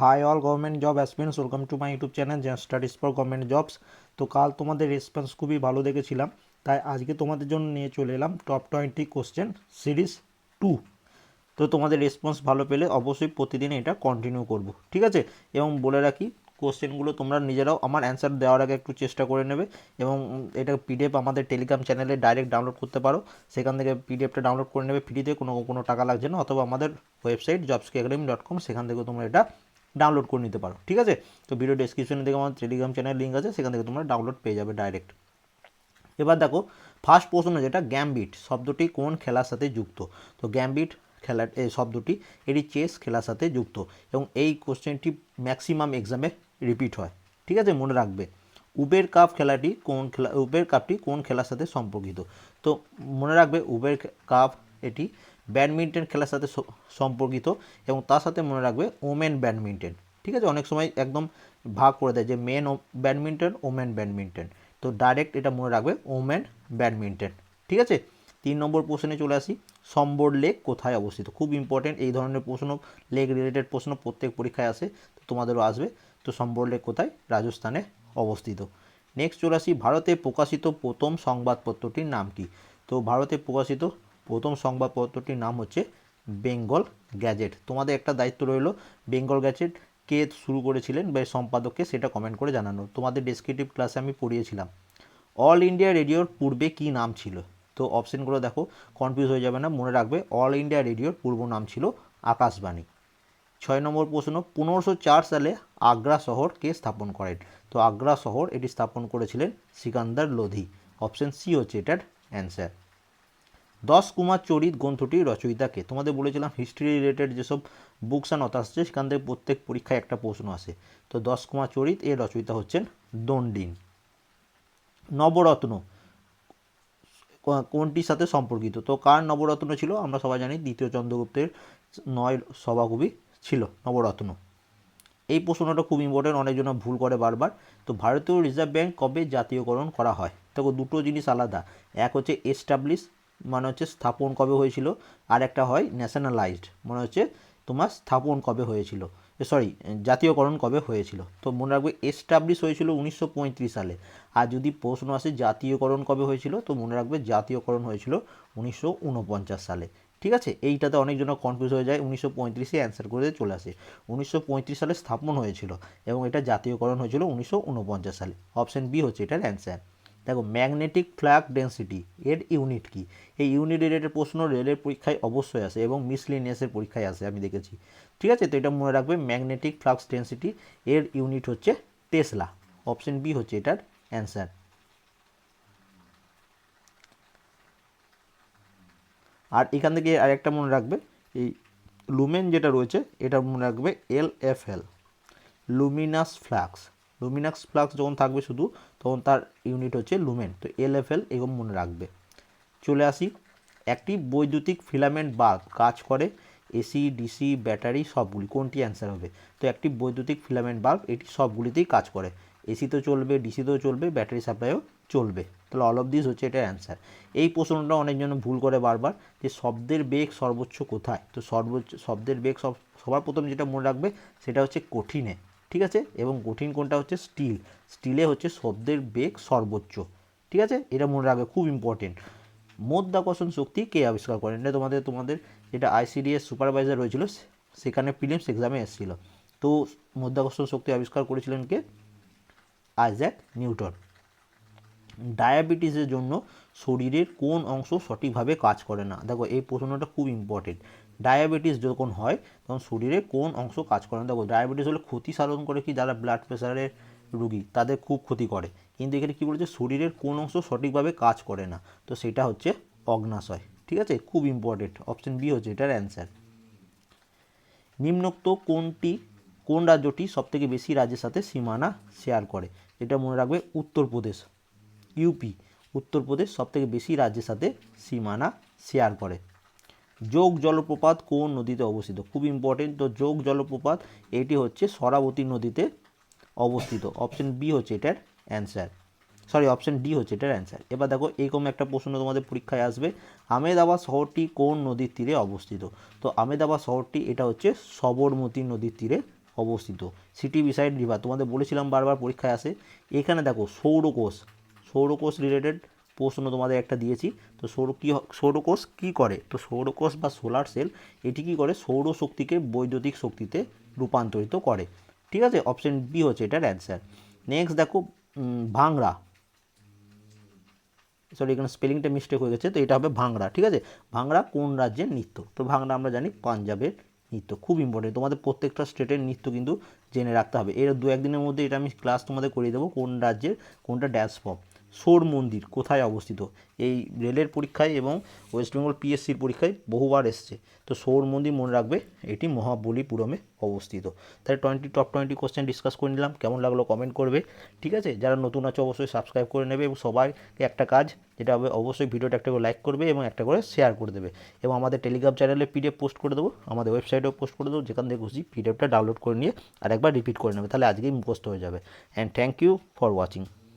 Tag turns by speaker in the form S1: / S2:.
S1: Hi all government job aspirants welcome to my YouTube channel studies for government jobs তো কাল তোমাদের response খুবই ভালো দেখেছিলাম। তাই আজকে তোমাদের জন্য নিয়ে চলে এলাম top twenty question series two তো তোমাদের রেসপন্স ভালো পেলে অবশ্যই প্রতিদিন এটা কন্টিনিউ করব। ঠিক আছে? এবং বলে রাখি কোশ্চেনগুলো তোমরা নিজেরাও আমার অ্যান্সার দেওয়ার আগে একটু চেষ্টা করে নেবে এবং এটা পিডিএফ আমাদের টেলিগ্রাম চ্যানেলে ডাইরেক্ট ডাউনলোড করতে পারো। সেখান থেকে পিডিএফটা ডাউনলোড করে নেবে। ফ্রিতে কোনো কোনো টাকা লাগছে না। অথবা আমাদের ওয়েবসাইট জবসকি একাডেমি ডট কম সেখান থেকে তোমরা এটা ডাউনলোড করে নিতে পারো, ঠিক আছে? তো ভিডিও ডেসক্রিপশনে থেকে আমার টেলিগ্রাম চ্যানেল লিঙ্ক আছে, সেখান থেকে তোমরা ডাউনলোড পেয়ে যাবে ডাইরেক্ট এবার দেখো ফার্স্ট প্রশ্ন যেটা গ্যামবিট শব্দটি কোন খেলার সাথে যুক্ত? তো গ্যামবিট খেলা এই শব্দটি এটি চেস খেলার সাথে যুক্ত এবং এই কোশ্চেনটি ম্যাক্সিমাম এক্সামে রিপিট হয়, ঠিক আছে? মনে রাখবে। উবের কাপ খেলাটি কোন খেলা উবের কাপটি কোন খেলার সাথে সম্পর্কিত? তো মনে রাখবে উবের কাপ এটি ব্যাডমিন্টন খেলার সাথে সম্পর্কিত এবং তার সাথে মনে রাখবে ওমেন ব্যাডমিন্টন। ঠিক আছে? অনেক সময় একদম ভাগ করে দেয় যে মেন ব্যাডমিন্টন, ওমেন ব্যাডমিন্টন। তো ডাইরেক্ট এটা মনে রাখবে ওমেন ব্যাডমিন্টন। ঠিক আছে? তিন নম্বর প্রশ্নে চলে আসি। সম্বর লেক কোথায় অবস্থিত? খুব ইম্পর্টেন্ট এই ধরনের প্রশ্ন, লেক রিলেটেড প্রশ্ন প্রত্যেক পরীক্ষায় আসে, তো তোমাদেরও আসবে। তো সম্বর লেক কোথায়? রাজস্থানে অবস্থিত। নেক্সট চলে আসি। ভারতে প্রকাশিত প্রথম সংবাদপত্রটির নাম কি? তো ভারতে প্রকাশিত প্রথম সংবাদপত্রটির নাম হচ্ছে বেঙ্গল গ্যাজেট। তোমাদের একটা দায়িত্ব রইল, বেঙ্গল গ্যাজেট কে শুরু করেছিলেন বা সম্পাদককে সেটা কমেন্ট করে জানানো। তোমাদের ডেসক্রিপটিভ ক্লাসে আমি পড়িয়েছিলাম। অল ইন্ডিয়া রেডিওর পূর্বে কি নাম ছিল? তো অপশনগুলো দেখো কনফিউজ হয়ে যাবে না, মনে রাখবে অল ইন্ডিয়া রেডিওর পূর্ব নাম ছিল আকাশবাণী। ছয় নম্বর প্রশ্ন, পনেরোশো চার সালে আগ্রা শহর কে স্থাপন করেন? তো আগ্রা শহর এটি স্থাপন করেছিলেন সিকান্দার লোধি। অপশন সি হচ্ছে এটার অ্যান্সার দশ কুমার চরিত গ্রন্থটির রচয়িতাকে। তোমাদের বলেছিলাম হিস্ট্রি রিলেটেড যেসব বুকস অ্যান্ড অথার্স আছে, সেখান থেকে প্রত্যেক পরীক্ষায় একটা প্রশ্ন আসে। তো দশ কুমার চরিত, এর রচয়িতা হচ্ছেন দণ্ডিন। নবরত্ন কোনটির সাথে সম্পর্কিত? তো কার নবরত্ন ছিল? আমরা সবাই জানি দ্বিতীয় চন্দ্রগুপ্তের নয় সভাকবি ছিল, নবরত্ন। এই প্রশ্নটা খুব ইম্পর্টেন্ট অনেকজন ভুল করে বারবার। তো ভারতীয় রিজার্ভ ব্যাংক কবে জাতীয়করণ করা হয়? দেখো, দুটো জিনিস আলাদা। এক হচ্ছে এস্টাবলিশ মানে হচ্ছে স্থাপন কবে হয়েছিল? আর একটা হয় ন্যাশনালাইজড মানে হচ্ছে তোমার স্থাপন কবে হয়েছিল? সরি জাতীয়করণ কবে হয়েছিল? তো মনে রাখবে এস্টাবলিশ হয়েছিল উনিশশো পঁয়ত্রিশ সালে। আর যদি প্রশ্ন আসে জাতীয়করণ কবে হয়েছিল, তো মনে রাখবে জাতীয়করণ হয়েছিল উনিশশো উনপঞ্চাশ সালে। ঠিক আছে? এইটাতে অনেকজন কনফিউজ হয়ে যায়, উনিশশো পঁয়ত্রিশে অ্যান্সার করে চলে আসে। উনিশশো পঁয়ত্রিশ সালে স্থাপন হয়েছিল এবং এটা জাতীয়করণ হয়েছিল উনিশশো উনপঞ্চাশ সালে। অপশন বি হচ্ছে এটার অ্যান্সার দেখো ম্যাগনেটিক ফ্ল্যাগ ডেন্সিটি এর ইউনিট কি? এই ইউনিট রিলেটেড প্রশ্ন রেলের পরীক্ষায় অবশ্যই আসে এবং মিসলিনিয়াসের পরীক্ষায় আসে, আমি দেখেছি। ঠিক আছে? তো এটা মনে রাখবে ম্যাগনেটিক ফ্লাক্স ডেন্সিটি এর ইউনিট হচ্ছে টেসলা। অপশন বি হচ্ছে এটার অ্যান্সার। আর এখান থেকে আরেকটা মনে রাখবে, এই লুমেন যেটা রয়েছে, এটা মনে রাখবে L F L, luminous flux. Luminous flux যখন থাকবে শুধু, তখন তার ইউনিট হচ্ছে লুমেন তো এল এফ এল এরকম মনে রাখবে। চলে আসি। একটি বৈদ্যুতিক ফিলামেন্ট বাল্ব কাজ করে এসি ডিসি ব্যাটারি সবগুলি। কোনটি অ্যান্সার হবে? তো একটি বৈদ্যুতিক ফিলামেন্ট বাল্ব এটি সবগুলিতেই কাজ করে। এসিতেও চলবে ডিসিতেও চলবে ব্যাটারি সাপ্লাইও চলবে। তাহলে অল অফ দিস হচ্ছে এটার অ্যান্সার এই প্রশ্নটা অনেকজন ভুল করে বারবার, যে শব্দের বেগ সর্বোচ্চ কোথায়? তো সর্বোচ্চ, শব্দের বেগ সব, সবার প্রথম যেটা মনে রাখবে, সেটা হচ্ছে কঠিনে। ঠিক আছে? এবং কঠিন কোনটা হচ্ছে? স্টিল। স্টিলে হচ্ছে শব্দের বেগ সর্বোচ্চ। ঠিক আছে? এটা মনে রাখবে, খুব ইম্পর্টেন্ট মধ্যাকর্ষণ শক্তি কে আবিষ্কার করেন? এটা তোমাদের তোমাদের যেটা আইসিডিএস সুপারভাইজার হয়েছিল সে- সেখানে ফিলিমস এক্সামে এসেছিল। তো মধ্যাকর্ষণ শক্তি আবিষ্কার করেছিলেন কে? আইজ্যাক নিউটন ডায়াবেটিসের জন্য শরীরের কোন অংশ সঠিকভাবে কাজ করে না। দেখো, এই প্রশ্নটা খুব ইম্পর্টেন্ট ডায়াবেটিস যখন হয়, তখন শরীরে কোন অংশ কাজ করে না। দেখো ডায়াবেটিস হলে ক্ষতি সাধন করে কি? যারা ব্লাড প্রেশারের রুগী, তাদের খুব ক্ষতি করে। কিন্তু এখানে কী বলেছে? শরীরের কোন অংশ সঠিকভাবে কাজ করে না। তো সেটা হচ্ছে অগ্নাশয়। ঠিক আছে? খুব ইম্পর্টেন্ট অপশন বি হচ্ছে এটার অ্যান্সার নিম্নোক্ত কোনটি, কোন রাজ্যটি সবথেকে বেশি রাজ্যের সাথে সীমানা শেয়ার করে? এটা মনে রাখবে উত্তরপ্রদেশ ইউপি উত্তরপ্রদেশ সবথেকে বেশি রাজ্যের সাথে সীমানা শেয়ার করে। যোগ জলপ্রপাত কোন নদীতে অবস্থিত? খুব ইম্পর্টেন্ট তো যোগ জলপ্রপাত, এটি হচ্ছে সরাবতী নদীতে অবস্থিত। অপশন বি হচ্ছে এটার অ্যান্সার সরি অপশন ডি হচ্ছে এটার অ্যান্সার এবার দেখো এইরকম একটা প্রশ্ন তোমাদের পরীক্ষায় আসবে। আমেদাবাদ শহরটি কোন নদীর তীরে অবস্থিত? তো আমেদাবাদ শহরটি, এটা হচ্ছে সবরমতী নদীর তীরে অবস্থিত। সিটি বিসাইড রিভার তোমাদের বলেছিলাম বারবার পরীক্ষায় আসে। এখানে দেখো সৌরকোষ সৌরকোষ রিলেটেড প্রশ্ন তোমাদের একটা দিয়েছি। তো সৌর কী সৌরকোষ কী করে? তো সৌরকোষ বা সোলার সেল এটি কী করে? সৌরশক্তিকে বৈদ্যুতিক শক্তিতে রূপান্তরিত করে। ঠিক আছে? অপশন বি হচ্ছে এটার অ্যান্সার নেক্সট দেখো ভাংরা সরি এখানে স্পেলিংটা মিস্টেক হয়ে গেছে, তো এটা হবে ভাংড়া, ঠিক আছে? ভাংড়া কোন রাজ্যের নৃত্য? তো ভাংড়া আমরা জানি পাঞ্জাবের নৃত্য, খুব ইম্পর্টেন্ট তোমাদের প্রত্যেকটা স্টেটের নৃত্য কিন্তু জেনে রাখতে হবে। এর দু একদিনের মধ্যে এটা আমি ক্লাস তোমাদের করিয়ে দেবো, কোন রাজ্যের, কোনটা ড্যাশ ফর্ম সোর মন্দির কোথায় অবস্থিত? এই রেলের পরীক্ষায় এবং ওয়েস্ট বেঙ্গল পিএসসির পরীক্ষায় বহুবার এসছে। তো সৌর মন্দির মনে রাখবে, এটি মহাবলীপুরমে অবস্থিত। তাহলে twenty top twenty question discuss করে নিলাম, কেমন লাগল কমেন্ট করবে, ঠিক আছে? যারা নতুন আছে, অবশ্যই সাবস্ক্রাইব করে নেবে এবং সবাইকে একটা কাজ, যেটা হবে অবশ্যই ভিডিওটা একটা করে লাইক করবে এবং একটা করে শেয়ার করে দেবে। এবং আমাদের টেলিগ্রাম চ্যানেলে পিডিএফ পোস্ট করে দেবো, আমাদের ওয়েবসাইটেও পোস্ট করে দেবো, যেখান থেকে খুশি পিডিএফটা ডাউনলোড করে নিয়ে আর একবার রিপিট করে নেবে, তাহলে আজকেই মুখস্থ হয়ে যাবে। And thank you for watching